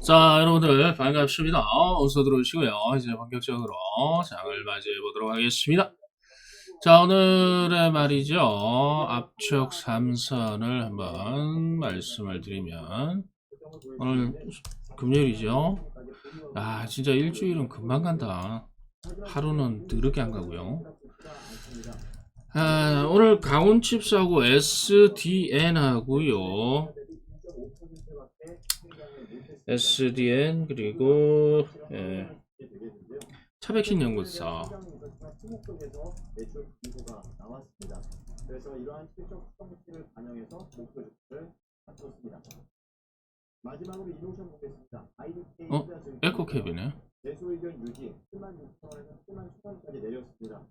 자, 여러분들 반갑습니다. 어서 들어오시고요. 이제 본격적으로 장을 맞이해 보도록 하겠습니다. 자, 오늘의 말이죠. 앞쪽 삼선을 한번 말씀을 드리면 오늘 금요일이죠. 아, 진짜 일주일은 금방 간다. 하루는 더럽게 안 가고요. 아, 오늘 강원칩스하고 SDN 하고요. SDN 그리고 예, 차백신 연구소 어? 에코캡이네. 매수 의견 유지 7만 6천 원에서 7만 7천 원까지 내렸습니다.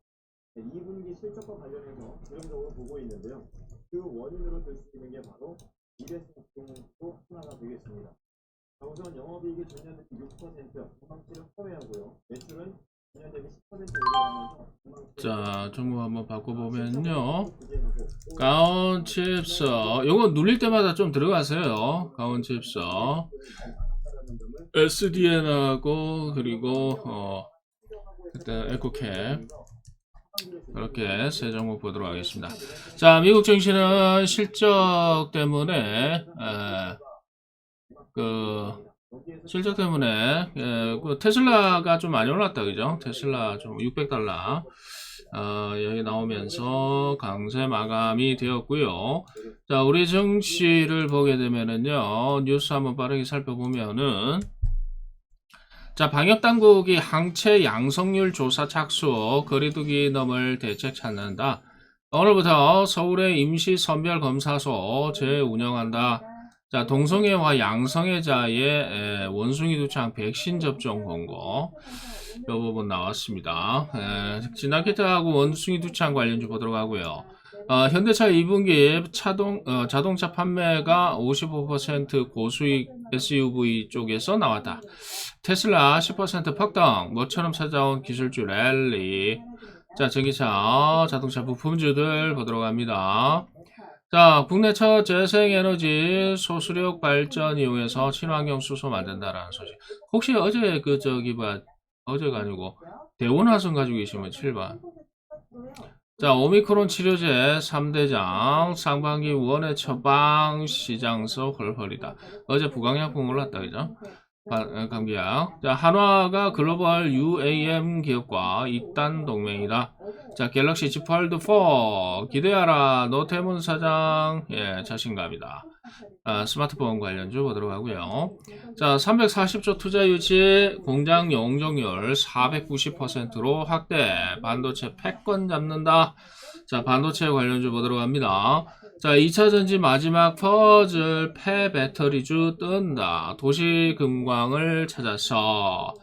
네, 2분기 실적과 관련해서 부정적으로 보고 있는데요. 그 원인으로 들 수 있는 게 바로 미래성 비용도 하나가 되겠습니다. 자, 우선 영업이익이 전년 대비 6% 전망치를 허회하고요. 매출은 전년 대비 10% 오르면서 전망치 자, 정보 한번 바꿔보면요. 가온칩스. 요거 눌릴 때마다 좀 들어가세요. 가온칩스. SDN하고 그리고 어 그때 에코캡 이렇게 세 종목 보도록 하겠습니다. 자, 미국 증시는 실적 때문에 에, 그 실적 때문에 예, 그 테슬라가 좀 많이 올랐다 그죠? 테슬라 좀 600달러 어, 여기 나오면서 강세 마감이 되었고요. 자, 우리 증시를 보게 되면은요, 뉴스 한번 빠르게 살펴보면은, 자, 방역 당국이 항체 양성률 조사 착수, 거리두기 넘을 대책 찾는다. 오늘부터 서울의 임시 선별검사소 재운영한다. 자, 동성애와 양성애자의 에, 원숭이 두창 백신 접종 권고. 이 부분 나왔습니다. 에, 진화키트하고 원숭이 두창 관련주 보도록 하고요. 어, 현대차 2분기 차동, 어, 자동차 판매가 55% 고수익 SUV 쪽에서 나왔다. 테슬라 10% 폭등, 뭐처럼 찾아온 기술주 랠리. 자, 전기차, 자동차 부품주들 보도록 합니다. 자, 국내 첫 재생에너지 소수력 발전 이용해서 친환경 수소 만든다라는 소식. 혹시 어제 그 저기 봐 어제가 아니고 대원화성 가지고 계시면 7번. 자, 오미크론 치료제 3대장 상반기 원의 처방 시장서 헐헐이다. 어제 부강약품 올랐다 그죠? 바- 어, 감기약. 자, 한화가 글로벌 UAM 기업과 이단 동맹이다. 자, 갤럭시 Z 폴드 4 기대하라. 노태문 사장 예, 자신감이다. 아, 스마트폰 관련주 보도록 하고요. 자, 340조 투자 유치 공장 용적률 490%로 확대. 반도체 패권 잡는다. 자, 반도체 관련주 보도록 합니다. 자, 2차 전지 마지막 퍼즐 폐 배터리주 뜬다. 도시 금광을 찾아서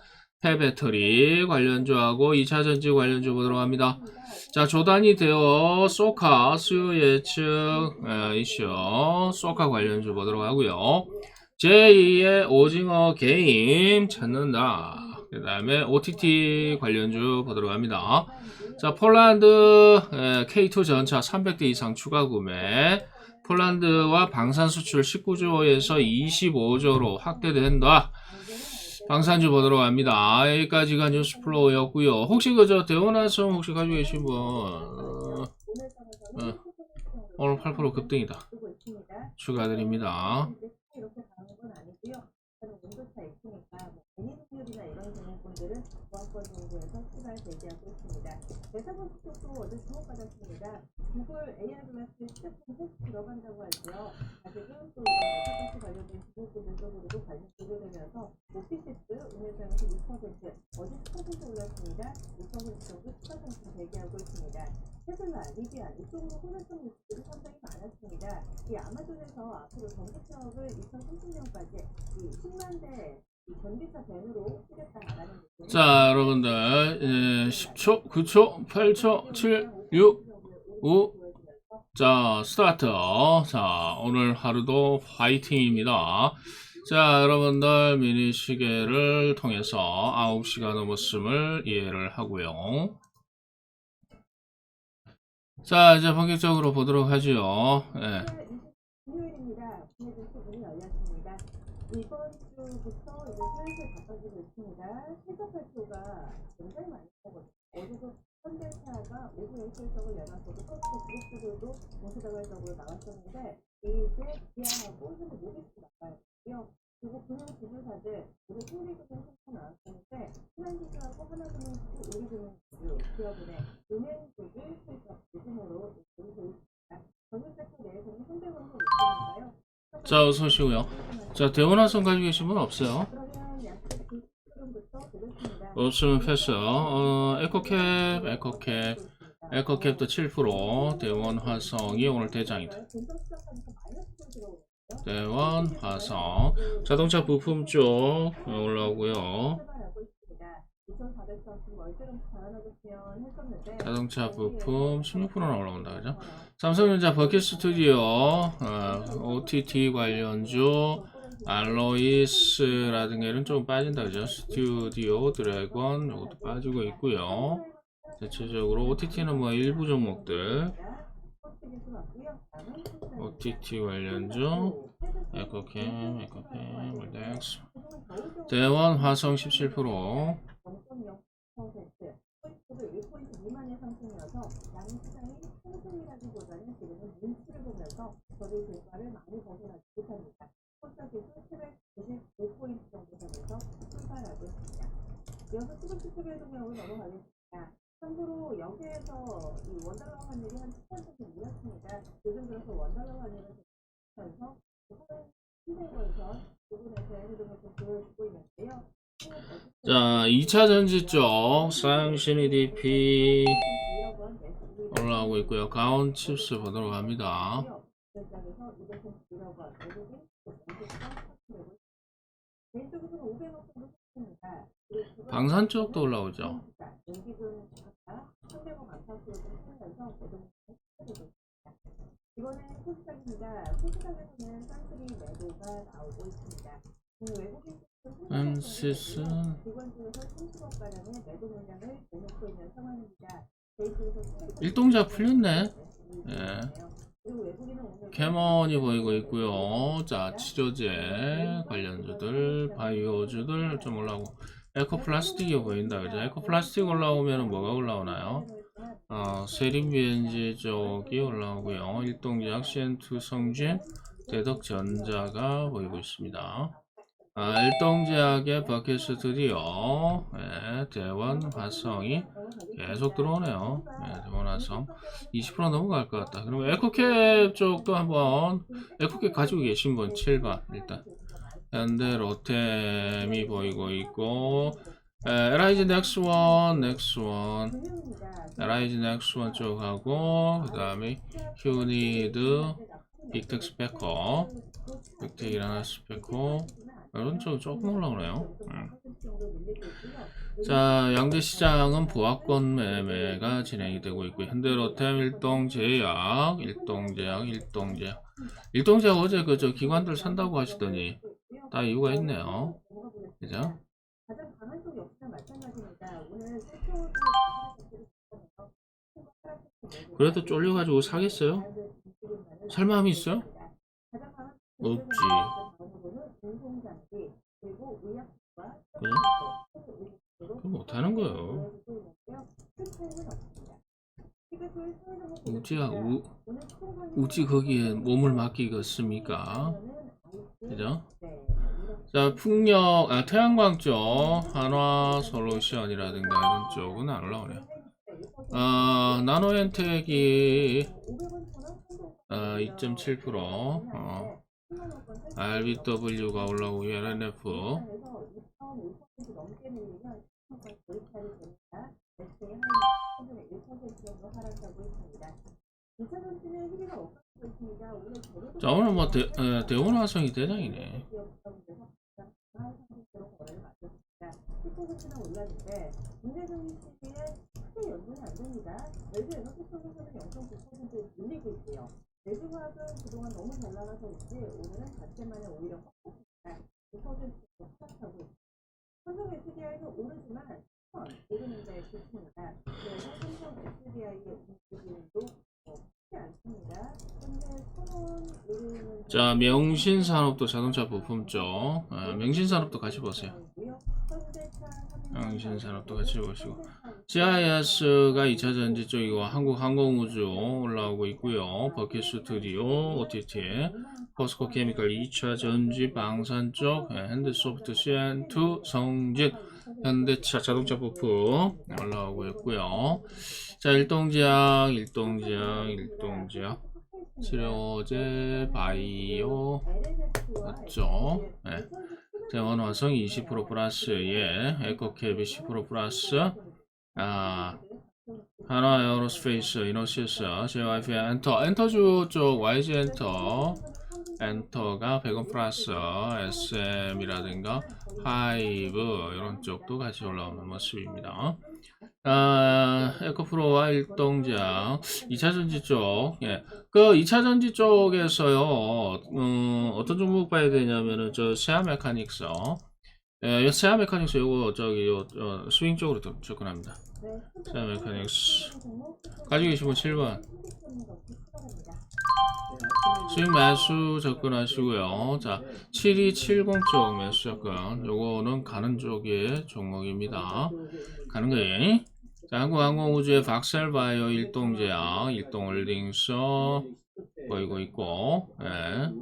폐 배터리 관련주하고 2차 전지 관련주 보도록 합니다. 자, 조단이 되어 소카 수요 예측 에, 이슈 소카 관련주 보도록 하고요. 제2의 오징어 게임 찾는다. 그 다음에 OTT 관련주 보도록 합니다. 자, 폴란드 에, K2 전차 300대 이상 추가 구매. 폴란드와 방산 수출 19조에서 25조로 확대된다. 방산주 보도록 합니다. 여기까지가 뉴스 플로우였고요. 혹시 그저 대원화성 혹시 가지고 계신 분 어, 어, 오늘 8% 급등이다. 축하드립니다. 구글 AR 글라스 시제품 꼭 들어간다고 하죠. 3% 올랐습니다. 5.5% 10% 대기하고 있습니다. 테슬라, 리비안 이쪽으로 호재성 뉴스들이 상당히 많았습니다. 이 아마존에서 앞으로 전기 사업을 2030년까지 이 10만 대자 여러분들 10초, 9초, 8초, 7, 6, 5, 자 스타트 자 오늘 하루도 화이팅입니다. 자, 여러분들, 미니 시계를 통해서 9시가 넘었음을 이해를 하고요. 자, 이제 본격적으로 보도록 하죠. 예. 나가요. 그리고 나왔었는데 기업은행, 보이고 있습니다. 내에서는 있으니까요. 자, 어서 오시고요. 자, 대원화성 가지고 계신 분 없어요? 없으면 패스. 어, 에코캡, 에코캡, 에코캡도 7%, 대원 화성이 오늘 대장이다. 대원 화성. 자동차 부품 쪽 올라오고요. 자동차 부품 16%나 올라온다, 그죠? 삼성전자 버킷 스튜디오, 어, OTT 관련주, 알로이스라든가 이런 쪽은 빠진다, 그죠? 스튜디오, 드래곤, 이것도 빠지고 있고요. 대체적으로 OTT는 뭐 일부 종목들, OTT 관련주, 에코캠, 에코캠, 몰덱스, 대원, 화성 17%, 1포인트 미만의 상승이어서 양시장이 상승이라기보다는 지금은 눈치를 보면서 저를 결과를 많이 벗어나지 못합니다. 코스닥지수 795포인트 정도 선에서 출발하고 있습니다. 이어서 수급지 투별 동향으로 넘어가겠습니다. 참고로 여기에서 이 원달러 환율이 한 10% 정도 밀렸습니다. 요즘 들어서 흐름을 좀 보여주고 있는데요. 자, 2차 전지 쪽, 쌍신 EDP 올라오고 있고요. 가온 칩스 보도록 합니다. 방산 쪽도 올라오죠. 이번에 코스닥입니다. 코스닥에서는 쌍끌이 매도가 나오고 있습니다. 음, 외국인 엠시스. 이번 주에서 30억 가량의 매도 물량을 내놓고 있는 상황입니다. 네, 일동작 풀렸네. 예. 캐먼이 보이고 있고요. 자, 치료제 관련주들, 바이오주들 좀 올라오고. 에코플라스틱이 보인다. 그죠? 에코플라스틱 올라오면 뭐가 올라오나요? 어, 세림비엔지 쪽이 올라오고요. 일동작 CN2 성진, 대덕전자가 보이고 있습니다. 아, 일동제약의 버킷 스튜디오, 예, 대원 화성이 계속 들어오네요. 예, 대원 화성 20% 넘어갈 것 같다. 그럼 에코캡 쪽도 한번 에코캡 가지고 계신 분 7번 일단 현대 로템이 보이고 있고 에, LIG 넥스 원, 넥스원, LIG 넥스 원 쪽하고 그 다음에 휴니드, 빅텍 스페커, 빅텍 일하나 스페커 이런 쪽 조금 올라오네요. 음. 자, 양대 시장은 보합권 매매가 진행이 되고 있고 현대로템, 일동제약, 일동제약, 일동제약, 일동제약 어제 그 저 기관들 산다고 하시더니 다 이유가 있네요. 그죠? 그래도 쫄려가지고 사겠어요? 살 마음이 있어요? 없지. 그래? 그럼 못하는 거예요. 우지가 우, 우지 거기에 몸을 맡기겠습니까? 그죠? 자, 풍력, 아, 태양광 쪽, 한화 솔루션이라든가 이런 쪽은 안 올라오네요. 아, 나노엔텍이, 아, 2.7%, 어, RBW가 올라오고, LNF, 자, 오늘 뭐, 대, 에, 대원 화성이 대장이네. 올랐는데 국내적인 시기에 크게 연동이 안 됩니다. 외주 에너지 쪽에서는 0.9% 밀리고 있고요. 내주화학은 그동안 너무 잘 나가서인지 오늘은 자체만에 오히려 꺾었습니다. 2% 하락하고. 삼성 SDI는 오르지만 천 오르는 데 좋습니다. 그래서 삼성 SDI의 움직임도 오르는 자, 명신산업도 자동차 부품 쪽. 어, 명신산업도 같이 보세요. 명신산업도 같이 보시고. GIS가 2차 전지 쪽이고 한국 항공우주 올라오고 있고요. 버킷 스튜디오, OTT, 포스코 케미컬 2차 전지 방산 쪽, 예, 핸드소프트 CN2, 성진, 현대차 자동차 부품 올라오고 있고요. 자, 일동지약, 일동지약, 일동지약, 치료제, 바이오, 맞죠? 예. 대원화성 20% 플러스, 예, 에코캡이 10% 플러스, 아, 하나 에어로스페이스, 이노시스, JYP 엔터, 엔터주 쪽 YG 엔터, 엔터가 100원 플러스, SM이라든가 하이브 이런 쪽도 같이 올라오는 모습입니다. 아, 에코프로와 일동장 2차 전지 쪽, 예, 그 2차 전지 쪽에서요, 음, 어떤 종목 봐야 되냐면은 저 세아 메카닉스, 예, 이 세아 메카닉스 요거 저기 요 어, 스윙 쪽으로 좀 접근합니다. 세아 메카닉스 가지고 계시면 7번 스윙 매수 접근하시고요. 자, 7270쪽 매수 접근. 요거는 가는 쪽의 종목입니다. 가는 거예요. 자, 한국항공우주의 박셀바이오 일동제약, 일동홀딩스 보이고 있고, 예.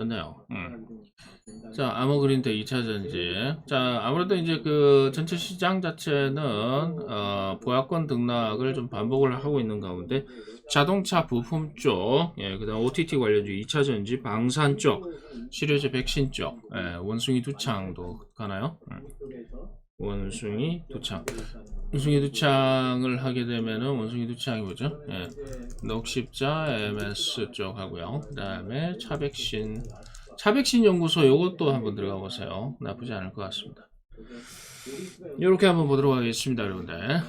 좋네요. 음. 자, 아모그린테 2차 전지. 자, 아무래도 이제 그 전체 시장 자체는 어, 보약권 등락을 좀 반복을 하고 있는 가운데 자동차 부품 쪽, 예, 그 다음 OTT 관련주 2차 전지, 방산 쪽, 치료제 백신 쪽, 예, 원숭이 두창도 가나요? 음. 원숭이 두창. 원숭이 두창을 하게 되면은 원숭이 두창이 뭐죠? 예, 녹십자 MS 쪽 하고요. 그 다음에 차백신 차백신 연구소 요것도 한번 들어가 보세요. 나쁘지 않을 것 같습니다. 이렇게 한번 보도록 하겠습니다, 여러분들.